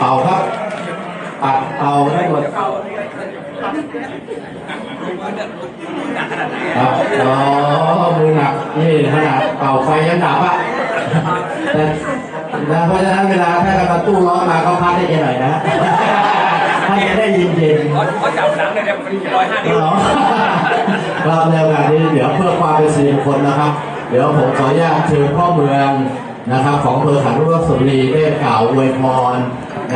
เป่าครับอัดเป่าได้หมดครับอ๋อมือหนักนี่ขนาดเป่าไฟยังดับอะแต่แต่เพราะฉะนั้นเวลาถ้ากระตู้ร้อนมาก็พัดได้แค่หน่อยนะให้จะได้ยินเย็นเขาจับหลังเลยเนี่ยมันร้อยห้านิ้วอ๋อครับในโอกาสนี้เดี๋ยวเพื่อความเป็นสิริมงคลนะครับ เดี๋ยวผมขออนุญาตเชิญพ่อเมืองนะครับ ของอำเภอขันธ์รุ่งสุรีได้กล่าวอวยพร